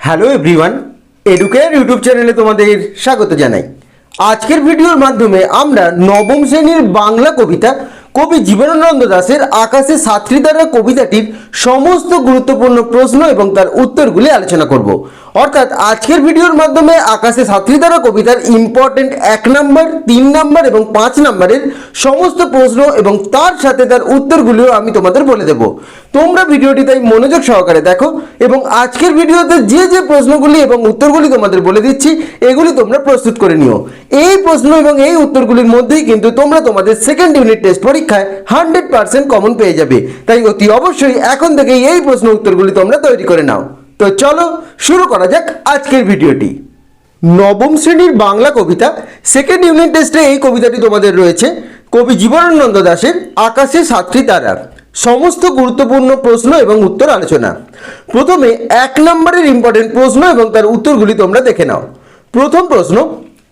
Hello everyone educare YouTube চ্যানেলে তোমাদের স্বাগত জানাই। আজকের ভিডিওর মাধ্যমে আমরা নবম শ্রেণির বাংলা কবিতা কবি জীবনানন্দ দাশের আকাশে সাত্রী দ্বারা কবিতাটির সমস্ত গুরুত্বপূর্ণ প্রশ্ন এবং তার উত্তরগুলি আলোচনা করব। অর্থাৎ আজকের ভিডিওর মাধ্যমে আকাশে সাত্রী দ্বারা কবিতার ইম্পর্টেন্ট এক নম্বর তিন নাম্বার এবং পাঁচ নাম্বারের সমস্ত প্রশ্ন এবং তার সাথে তার উত্তরগুলিও আমি তোমাদের বলে দেব। তোমরা ভিডিওটি তাই মনোযোগ সহকারে দেখো এবং আজকের ভিডিওতে যে যে প্রশ্নগুলি এবং উত্তরগুলি তোমাদের বলে দিচ্ছি, এগুলি তোমরা প্রস্তুত করে নিও। এই প্রশ্ন এবং এই উত্তরগুলির মধ্যেই কিন্তু তোমরা তোমাদের সেকেন্ড ইউনিট টেস্ট পরীক্ষায় হান্ড্রেড পার্সেন্ট কমন পেয়ে যাবে। তাই অতি অবশ্যই এখন থেকেই এই প্রশ্ন উত্তরগুলি তোমরা তৈরি করে নাও। তো চলো শুরু করা যাক আজকের ভিডিওটি। নবম শ্রেণির বাংলা কবিতা সেকেন্ড ইউনিট টেস্টে এই কবিতাটি তোমাদের রয়েছে। কবি জীবনানন্দ দাশের আকাশে সাতটি তারা। সমস্ত গুরুত্বপূর্ণ প্রশ্ন এবং উত্তর আলোচনা। প্রথমে এক নম্বরের ইম্পর্টেন্ট প্রশ্ন এবং তার উত্তরগুলি তোমরা দেখে নাও। প্রথম প্রশ্ন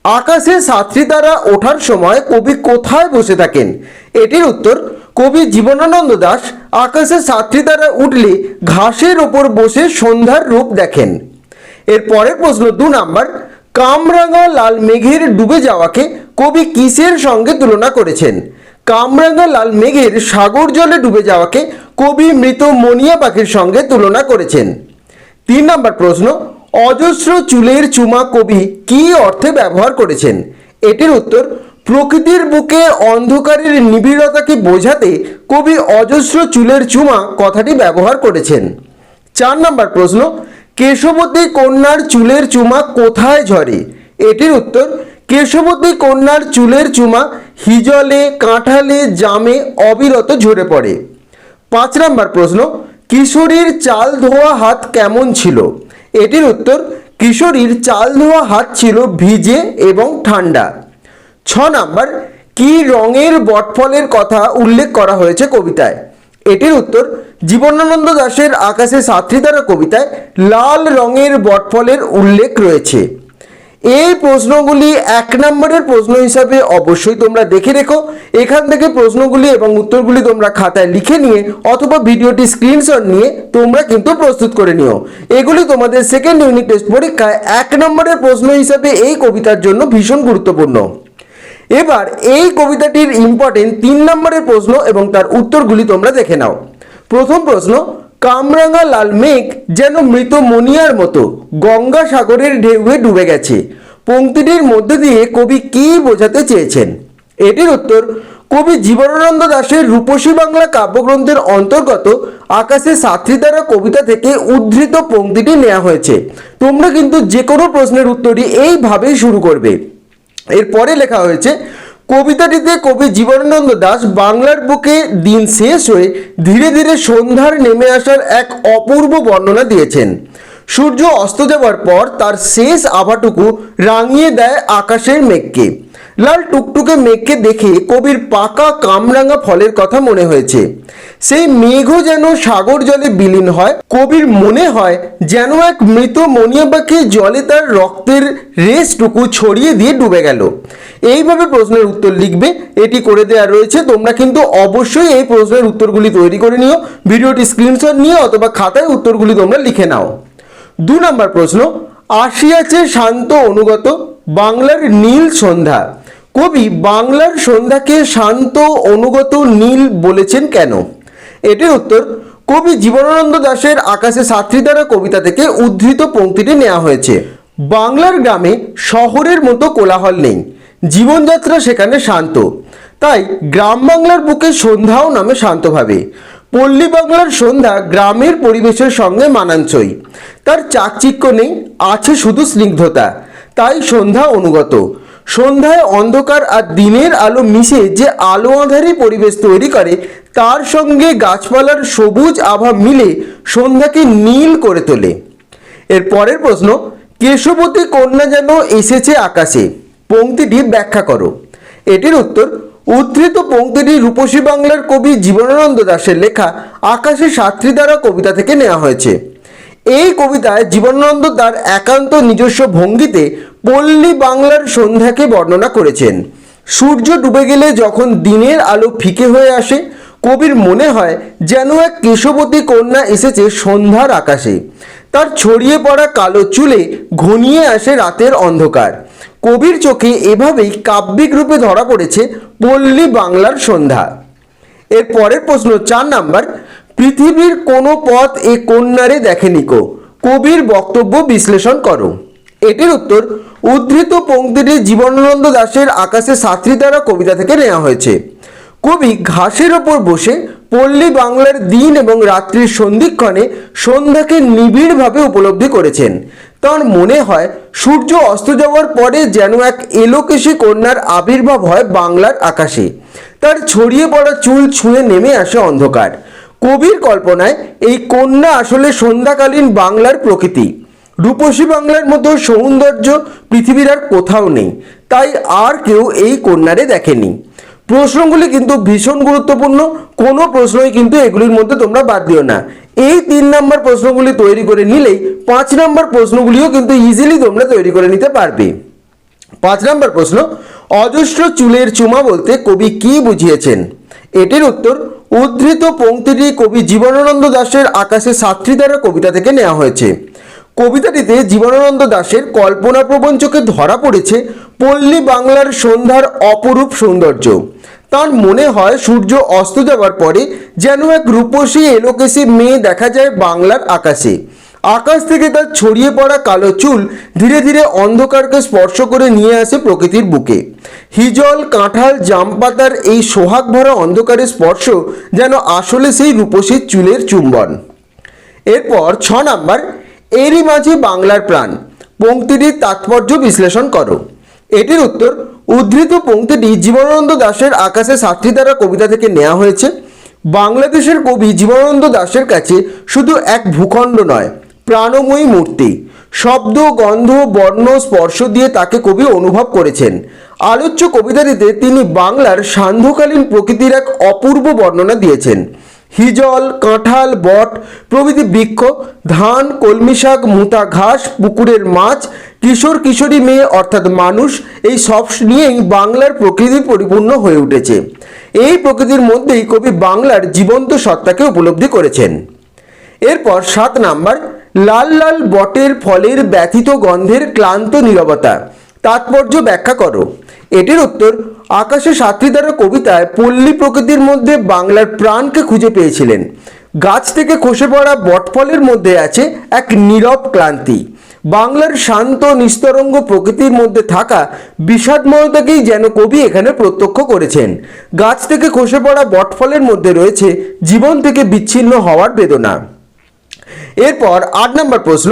আকাশে সাতটি তারা ওঠার সময় কবি কোথায় বসে থাকেন? এটির উত্তর, কবি জীবনানন্দ দাস আকাশে সাতটি তারা উঠলে ঘাসের ওপর বসে সন্ধ্যার রূপ দেখেন। এর পরের প্রশ্ন দু নাম্বার, কামরাঙা লাল মেঘের ডুবে যাওয়াকে কবি কিসের সঙ্গে তুলনা করেছেন? কামরাঙা লাল মেঘের সাগর জলে ডুবে যাওয়াকে কবি মৃত মনিয়া পাখির সঙ্গে তুলনা করেছেন। তিন নম্বর প্রশ্ন অজস্র চুলের চুমা কবি কি অর্থে ব্যবহার করেছেন? এটির উত্তর, প্রকৃতির বুকে অন্ধকারের নিবিড়তাকে বোঝাতে কবি অজস্র চুলের চুমা কথাটি ব্যবহার করেছেন। চার নম্বর প্রশ্ন, কেশবতী কন্যার চুলের চুমা কোথায় ঝরে? এটির উত্তর, কেশবতী কন্যার চুলের চুমা হিজলে, কাঁঠালে, জামে অবিরত ঝরে পড়ে। পাঁচ নম্বর প্রশ্ন, কিশোরীর চাল ধোয়া হাত কেমন ছিল? এটির উত্তর, কিশোরীর চাল ধোয়া হাত ছিল ভিজে এবং ঠান্ডা। ছ নাম্বার, কি রঙের বটফলের কথা উল্লেখ করা হয়েছে কবিতায়? এটির উত্তর, জীবনানন্দ দাশের আকাশে সাত্রী দ্বারা কবিতায় লাল রঙের বটফলের উল্লেখ রয়েছে। এই প্রশ্নগুলি এক নম্বরের প্রশ্ন হিসাবে অবশ্যই তোমরা দেখে রেখো। এখান থেকে প্রশ্নগুলি এবং উত্তরগুলি তোমরা খাতায় লিখে নিয়ে অথবা ভিডিওটি স্ক্রিনশট নিয়ে তোমরা কিন্তু প্রস্তুত করে নিও। এগুলি তোমাদের সেকেন্ড ইউনিট টেস্ট পরীক্ষায় এক নম্বরের প্রশ্ন হিসাবে এই কবিতার জন্য ভীষণ গুরুত্বপূর্ণ। এবার এই কবিতাটির ইম্পর্টেন্ট তিন নম্বরের প্রশ্ন এবং তার উত্তরগুলি তোমরা দেখে নাও। প্রথম প্রশ্ন কামরাঙা লাল মেঘ যেন মৃত মনিয়ার মতো গঙ্গা সাগরের ঢেউয়ে ডুবে গেছে। পঙ্ক্তিটির মধ্যে দিয়ে কবি কি বোঝাতে চেয়েছেন? এটির উত্তর, কবি জীবনানন্দ দাশের রূপসী বাংলা কাব্যগ্রন্থের অন্তর্গত আকাশে সাথী দ্বারা কবিতা থেকে উদ্ধৃত পঙ্ক্তিটি নেওয়া হয়েছে। তোমরা কিন্তু যে কোনো প্রশ্নের উত্তরই এইভাবেই শুরু করবে। এরপরে লেখা হয়েছে কবিতাটিতে কবি জীবনানন্দ দাস বাংলার বুকে দিন শেষ হয়ে ধীরে ধীরে সন্ধ্যার নেমে আসার এক অপূর্ব বর্ণনা দিয়েছেন। সূর্য অস্ত যাওয়ার পর তার শেষ আভাটুকু রাঙিয়ে দেয় আকাশের মেঘকে। লাল টুকটুকে মেঘকে দেখে কবির পাকা কামরাঙা ফলের কথা মনে হয়েছে। সেই মেঘও যেন সাগর জলে বিলীন হয়, কবির মনে হয় যেন এক মৃত মনিয়া পাখি জলে তার রক্তের রেসটুকু ছড়িয়ে দিয়ে ডুবে গেল। এইভাবে প্রশ্নের উত্তর লিখবে, এটি করে দেওয়া রয়েছে, তোমরা কিন্তু অবশ্যই এই প্রশ্নের উত্তরগুলি তৈরি করে নিও, ভিডিওটি স্ক্রিনশট নিয়ে অথবা খাতায় উত্তরগুলি তোমরা লিখে নাও। দু নম্বর প্রশ্ন, আসিয়াছে শান্ত অনুগত, বাংলার নীল সন্ধ্যা। কবি, বাংলার সন্ধ্যাকে শান্ত অনুগত নীল বলেছেন কেন? এটির উত্তর, কবি জীবনানন্দ দাশের আকাশে সাত্রী দ্বারা কবিতা থেকে উদ্ধৃত পঙ্ক্তিটি নেওয়া হয়েছে। বাংলার গ্রামে শহরের মতো কোলাহল নেই। জীবনযাত্রা সেখানে শান্ত। তাই গ্রাম বাংলার বুকে সন্ধ্যাও নামে শান্তভাবে। পল্লী বাংলার সন্ধ্যা গ্রামের পরিবেশের সঙ্গে মানানসই। তার চাকচিক্য নেই, আছে শুধু স্নিগ্ধতা। তাই সন্ধ্যা অনুগত। সন্ধ্যায় অন্ধকার আর দিনের আলো মিশে যে আলো আঁধারি পরিবেশ তৈরি করে, তার সঙ্গে গাছপালার সবুজ আভা মিলে সন্ধ্যাকে নীল করে তোলে। এর পরের প্রশ্ন, কেশবতী কন্যা যেন এসেছে আকাশে। পংক্তিটি ব্যাখ্যা করো। এটির উত্তর, উদ্ধৃত পংক্তিটি রূপসী বাংলার কবি জীবনানন্দ দাশের লেখা আকাশে সাত্রী দ্বারা কবিতা থেকে নেওয়া হয়েছে। এই কবিতায় জীবনানন্দ তার একান্ত নিজস্ব ভঙ্গিতে পল্লী বাংলার সন্ধ্যাকে বর্ণনা করেছেন। সূর্য ডুবে গেলে যখন দিনের আলো ফিকে হয়ে আসে, কবির মনে হয় যেন এক কেশবতী কন্যা এসেছে সন্ধ্যার আকাশে। তার ছড়িয়ে পড়া কালো চুলে ঘনিয়ে আসে রাতের অন্ধকার। কবির চোখে এভাবেই কাব্যিক রূপে ধরা পড়েছে পল্লী বাংলার সন্ধ্যা। এর পরের প্রশ্ন চার নাম্বার, পৃথিবীর কোনো পথ এ কন্যারে দেখেনি কো? কবির বক্তব্য বিশ্লেষণ করো। এটির উত্তর, উদ্ধৃত পঙ্ক্তিটি জীবনানন্দ দাসের আকাশে সাত্রী দ্বারা কবিতা থেকে নেওয়া হয়েছে। কবি ঘাসের ওপর বসে পল্লী বাংলার দিন এবং রাত্রির সন্ধিক্ষণে সন্ধ্যাকে নিবিড়ভাবে উপলব্ধি করেছেন। তার মনে হয়, সূর্য অস্ত যাওয়ার পরে যেন এক এলোকেশী কন্যার আবির্ভাব হয় বাংলার আকাশে। তার ছড়িয়ে পড়া চুল ছুঁয়ে নেমে আসে অন্ধকার। কবির কল্পনায়, এই কন্যা আসলে সন্ধ্যাকালীন বাংলার প্রকৃতি। রূপসী বাংলার মতো সৌন্দর্য পৃথিবীর আর কোথাও নেই। তাই আর কেউ এই কন্যারে দেখেনি। প্রশ্নগুলি কিন্তু ভীষণ গুরুত্বপূর্ণ, কোনো প্রশ্নই কিন্তু এগুলির মধ্যে তোমরা বাদ দিও না। এই তিন নম্বর প্রশ্নগুলি তৈরি করে নিলেই পাঁচ নম্বর প্রশ্নগুলিও কিন্তু ইজিলি তোমরা তৈরি করে নিতে পারবে। পাঁচ নম্বর প্রশ্ন, অজস্র চুলের চুমা বলতে কবি কি বুঝিয়েছেন? এটির উত্তর, উদ্ধৃত পংক্তিটি কবি জীবনানন্দ দাশের আকাশে সাত্রী দ্বারা কবিতা থেকে নেওয়া হয়েছে। কবিতাটিতে জীবনানন্দ দাশের কল্পনা প্রবঞ্চকে ধরা পড়েছে পল্লী বাংলার সন্ধ্যার অপরূপ সৌন্দর্য। তার মনে হয় সূর্য অস্ত যাওয়ার পরে যেন এক রূপসী এলোকেশী মেয়ে দেখা যায় বাংলার আকাশে। আকাশ থেকে তার ছড়িয়ে পড়া কালো চুল ধীরে ধীরে অন্ধকারকে স্পর্শ করে নিয়ে আসে প্রকৃতির বুকে। হিজল, কাঁঠাল, জামপাতার এই সোহাগ ভরা অন্ধকারের স্পর্শ যেন আসলে সেই রূপসীর চুলের চুম্বন। এরপর ছ নাম্বার, এরই মাঝে বাংলার প্রাণ। পংক্তিটির তাৎপর্য বিশ্লেষণ করো। এটির উত্তর, উদ্ধৃত পঙ্ক্তিটি জীবনানন্দ দাশের আকাশে সাতটি দ্বারা কবিতা থেকে নেওয়া হয়েছে। বাংলাদেশের কবি জীবনানন্দ দাশের কাছে শুধু এক ভূখণ্ড নয়, প্রাণময়ী মূর্তি। শব্দ, গন্ধ, বর্ণ, স্পর্শ দিয়ে তাকে কবি অনুভব করেছেন। আলোচ্য কবিতাটিতে তিনি বাংলার সান্ধ্যকালীন প্রকৃতির এক অপূর্ব বর্ণনা দিয়েছেন। হিজল, কাঁঠাল, বট, প্রভৃতি বৃক্ষ, ধান, কলমি শাক, মুতা ঘাস, পুকুরের মাছ, কিশোর, কিশোরী মেয়ে অর্থাৎ মানুষ, এই সব নিয়েই বাংলার প্রকৃতি পরিপূর্ণ হয়ে উঠেছে। এই প্রকৃতির মধ্যেই কবি বাংলার জীবন্ত সত্তাকে উপলব্ধি করেছেন। এরপর সাত নাম্বার, লাল লাল বটের ফলের ব্যথিত গন্ধের ক্লান্ত নীরবতা। তাৎপর্য ব্যাখ্যা করো। এটির উত্তর আকাশে সাত্রী দ্বারা কবিতায় পল্লী প্রকৃতির মধ্যে বাংলার প্রাণকে খুঁজে পেয়েছিলেন। গাছ থেকে খসে পড়া বটফলের মধ্যে আছে এক নীরব ক্লান্তি। বাংলার শান্ত নিস্তরঙ্গ প্রকৃতির মধ্যে থাকা বিষাদময়তাকেই যেন কবি এখানে প্রত্যক্ষ করেছেন। গাছ থেকে খসে পড়া বটফলের মধ্যে রয়েছে জীবন থেকে বিচ্ছিন্ন হওয়ার বেদনা। এরপর আট নম্বর প্রশ্ন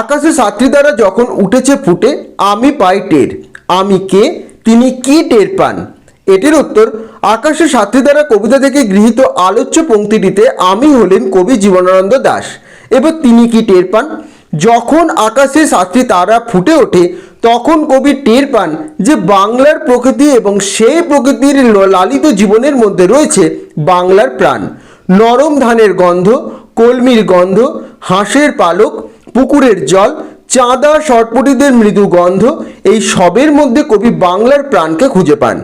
আকাশে সাত্রী দ্বারা যখন উঠেছে ফুটে, আমি পাই টের। আমি কে? তিনি কি টের পান? এটির উত্তর আকাশে সাত্রী দ্বারা কবিতা থেকে গৃহীত আলোচ্য পংক্তিটিতে আমি হলেন কবি জীবনানন্দ দাস। এবার তিনি কি টের পান? যখন আকাশে সাত্রী তারা ফুটে ওঠে, তখন কবি টের পান যে বাংলার প্রকৃতি এবং সেই প্রকৃতির লালিত জীবনের মধ্যে রয়েছে বাংলার প্রাণ। নরম ধানের গন্ধ, কলমির গন্ধ, হাঁসের পালক, পুকুরের জল চাঁদা সটপটিদের মৃদু গন্ধ, এই সবের মধ্যে কবি বাংলার প্রাণকে খুঁজে পান।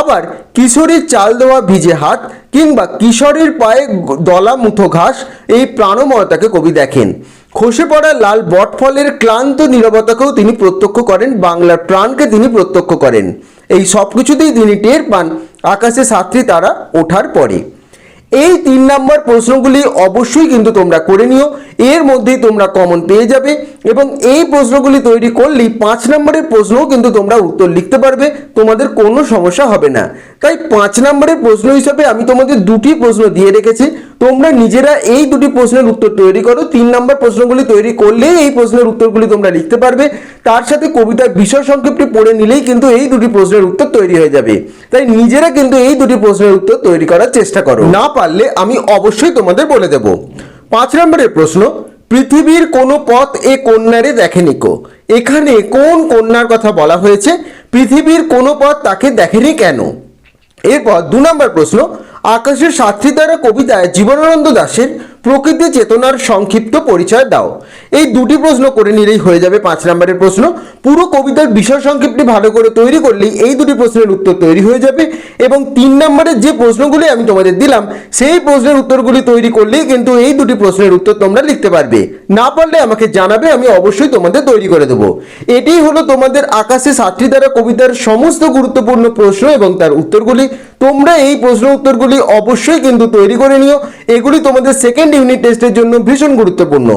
আবার কিশোরের চাল দেওয়া ভিজে হাত কিংবা কিশোরের পায়ে দলা মুঠো ঘাস, এই প্রাণময়তাকে কবি দেখেন। খসে পড়া লাল বটফলের ক্লান্ত নীরবতাকেও তিনি প্রত্যক্ষ করেন, বাংলার প্রাণকে তিনি প্রত্যক্ষ করেন। এই সব কিছুতেই তিনি টের পান আকাশে সাত্রী তারা ওঠার পরে। এই তিন নম্বর প্রশ্নগুলি অবশ্যই কিন্তু তোমরা করে নিও এর মধ্যেই তোমরা কমন পেয়ে যাবে এবং এই প্রশ্নগুলি তৈরি করলেই পাঁচ নম্বরের প্রশ্নও কিন্তু তোমরা উত্তর লিখতে পারবে, তোমাদের কোনো সমস্যা হবে না। তাই পাঁচ নম্বরের প্রশ্ন হিসাবে আমি তোমাদের দুটি প্রশ্ন দিয়ে রেখেছি, তোমরা নিজেরা এই দুটি প্রশ্নের উত্তর তৈরি করো, তিন নম্বর প্রশ্নগুলি তৈরি করলেই এই প্রশ্নের উত্তরগুলি তোমরা লিখতে পারবে, তার সাথে কবিতার বিষয় সংক্ষেপটি পড়ে নিলেই কিন্তু এই দুটি প্রশ্নের উত্তর তৈরি হয়ে যাবে। তাই নিজেরা কিন্তু এই দুটি প্রশ্নের উত্তর তৈরি করার চেষ্টা করো। না পারলে আমি অবশ্যই তোমাদের বলে দেব। পাঁচ নম্বরের প্রশ্ন, পৃথিবীর কোনো পথ এ কন্যারে দেখেনি কো। এখানে কোন কন্যার কথা বলা হয়েছে? পৃথিবীর কোনো পথ তাকে দেখেনি কেন? এরপর দু নম্বর প্রশ্ন, আকাশের সাতটি দ্বারা কবিতায় জীবনানন্দ দাশের প্রকৃতি চেতনার সংক্ষিপ্ত পরিচয় দাও। এই দুটি প্রশ্ন করে নিলেই হয়ে যাবে পাঁচ নম্বরের প্রশ্ন। পুরো কবিতার বিষয় সংক্ষিপ্তি ভালো করে তৈরি করলেই এই দুটি প্রশ্নের উত্তর তৈরি হয়ে যাবে এবং তিন নম্বরের যে প্রশ্নগুলি আমি তোমাদের দিলাম, সেই প্রশ্নের উত্তরগুলি তৈরি করলেই কিন্তু এই দুটি প্রশ্নের উত্তর তোমরা লিখতে পারবে। না পারলে আমাকে জানাবে, আমি অবশ্যই তোমাদের তৈরি করে দেবো। এটাই হলো তোমাদের আকাশে সাতটি দ্বারা কবিতার সমস্ত গুরুত্বপূর্ণ প্রশ্ন এবং তার উত্তরগুলি। তোমরা এই প্রশ্ন উত্তরগুলি অবশ্যই কিন্তু তৈরি করে নিও। এগুলি তোমাদের সেকেন্ড ইউনিট টেস্টের জন্য ভীষণ গুরুত্বপূর্ণ।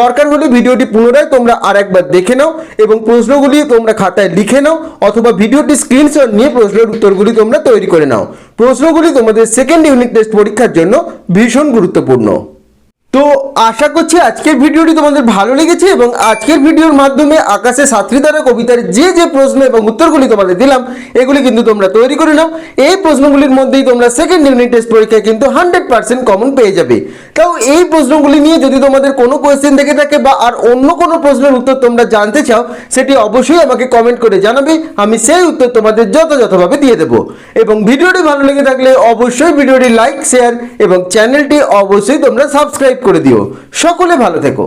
দরকার হলে ভিডিওটি পুনরায় তোমরা আর একবার দেখে নাও এবং প্রশ্নগুলি তোমরা খাতায় লিখে নাও অথবা ভিডিওটি স্ক্রিনশট নিয়ে প্রশ্নের উত্তরগুলি তোমরা তৈরি করে নাও। প্রশ্নগুলি তোমাদের সেকেন্ড ইউনিট টেস্ট পরীক্ষার জন্য ভীষণ গুরুত্বপূর্ণ। তো আশা করছি আজকের ভিডিওটি তোমাদের ভালো লেগেছে এবং আজকের ভিডিওর মাধ্যমে আকাশে সাত্রী দ্বারা কবিতার যে যে প্রশ্ন এবং উত্তরগুলি তোমাদের দিলাম, এগুলি কিন্তু তোমরা তৈরি করে নাও। এই প্রশ্নগুলির মধ্যেই তোমরা সেকেন্ড ইউনিট টেস্ট পরীক্ষায় কিন্তু হান্ড্রেড পার্সেন্ট কমন পেয়ে যাবে। তাও এই প্রশ্নগুলি নিয়ে যদি তোমাদের কোনো কোয়েশ্চেন থেকে থাকে বা আর অন্য কোনো প্রশ্নের উত্তর তোমরা জানতে চাও, সেটি অবশ্যই আমাকে কমেন্ট করে জানাবে, আমি সেই উত্তর তোমাদের যথাযথভাবে দিয়ে দেবো। এবং ভিডিওটি ভালো লেগে থাকলে অবশ্যই ভিডিওটি লাইক শেয়ার এবং চ্যানেলটি অবশ্যই তোমরা সাবস্ক্রাইব করে দিও। সকলে ভালো থেকো।